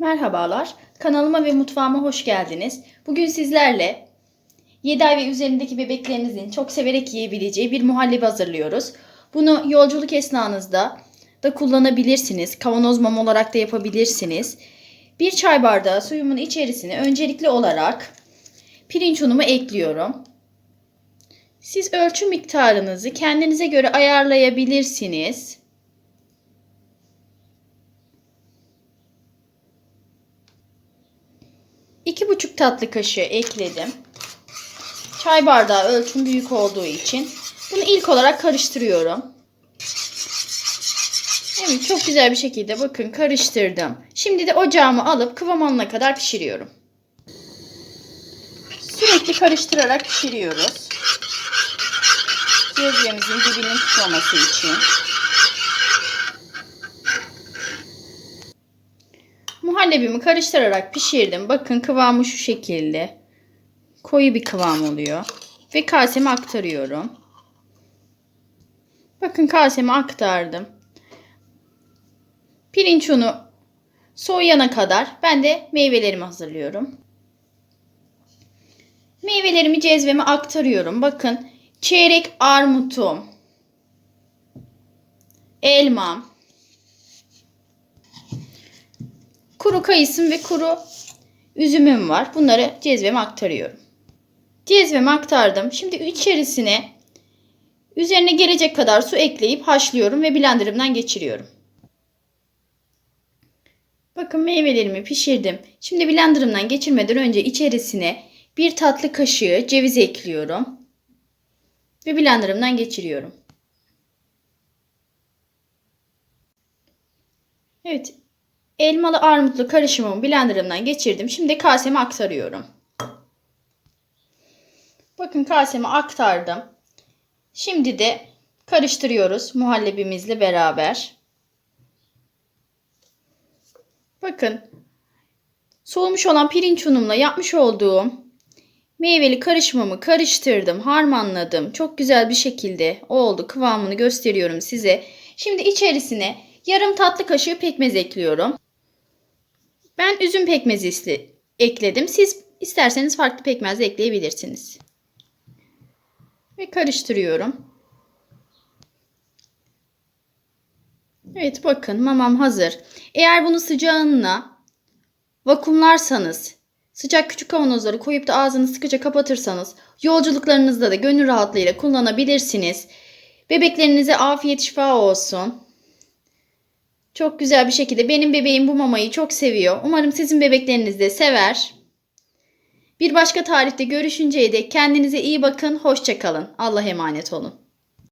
Merhabalar, kanalıma ve mutfağıma hoş geldiniz. Bugün sizlerle 7 ay ve üzerindeki bebeklerinizin çok severek yiyebileceği bir muhallebi hazırlıyoruz. Bunu yolculuk esnanızda da kullanabilirsiniz. Kavanoz mam olarak da yapabilirsiniz. Bir çay bardağı suyumun içerisine öncelikli olarak pirinç unumu ekliyorum. Siz ölçü miktarınızı kendinize göre ayarlayabilirsiniz. İki buçuk tatlı kaşığı ekledim. Çay bardağı ölçüm büyük olduğu için bunu ilk olarak karıştırıyorum. Evet çok güzel bir şekilde bakın karıştırdım. Şimdi de ocağımı alıp kıvam alana kadar pişiriyorum. Sürekli karıştırarak pişiriyoruz. Cezvemizin dibinin tutmaması için. Muhallebimi karıştırarak pişirdim. Bakın kıvamı şu şekilde. Koyu bir kıvam oluyor. Ve kaseme aktarıyorum. Bakın kaseme aktardım. Pirinç unu soğuyana kadar ben de meyvelerimi hazırlıyorum. Meyvelerimi cezveme aktarıyorum. Bakın çeyrek armutum, elmam, kuru kayısım ve kuru üzümüm var. Bunları cezveme aktarıyorum. Cezveme aktardım. Şimdi içerisine üzerine gelecek kadar su ekleyip haşlıyorum ve blenderımdan geçiriyorum. Bakın meyvelerimi pişirdim. Şimdi blenderımdan geçirmeden önce içerisine bir tatlı kaşığı ceviz ekliyorum. Ve blenderımdan geçiriyorum. Evet. Elmalı armutlu karışımımı blenderımdan geçirdim. Şimdi kaseme aktarıyorum. Bakın kaseme aktardım. Şimdi de karıştırıyoruz muhallebimizle beraber. Bakın soğumuş olan pirinç unumla yapmış olduğum meyveli karışımımı karıştırdım, harmanladım. Çok güzel bir şekilde oldu. Kıvamını gösteriyorum size. Şimdi içerisine yarım tatlı kaşığı pekmez ekliyorum. Ben üzüm pekmezi ekledim. Siz isterseniz farklı pekmez de ekleyebilirsiniz. Ve karıştırıyorum. Evet bakın mamam hazır. Eğer bunu sıcağınla vakumlarsanız, sıcak küçük kavanozları koyup da ağzını sıkıca kapatırsanız yolculuklarınızda da gönül rahatlığıyla kullanabilirsiniz. Bebeklerinize afiyet şifa olsun. Çok güzel bir şekilde benim bebeğim bu mamayı çok seviyor. Umarım sizin bebekleriniz de sever. Bir başka tarifte görüşünceye dek kendinize iyi bakın. Hoşçakalın. Allah'a emanet olun.